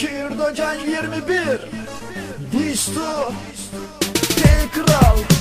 Kirdocan 21 Disto, T Kral.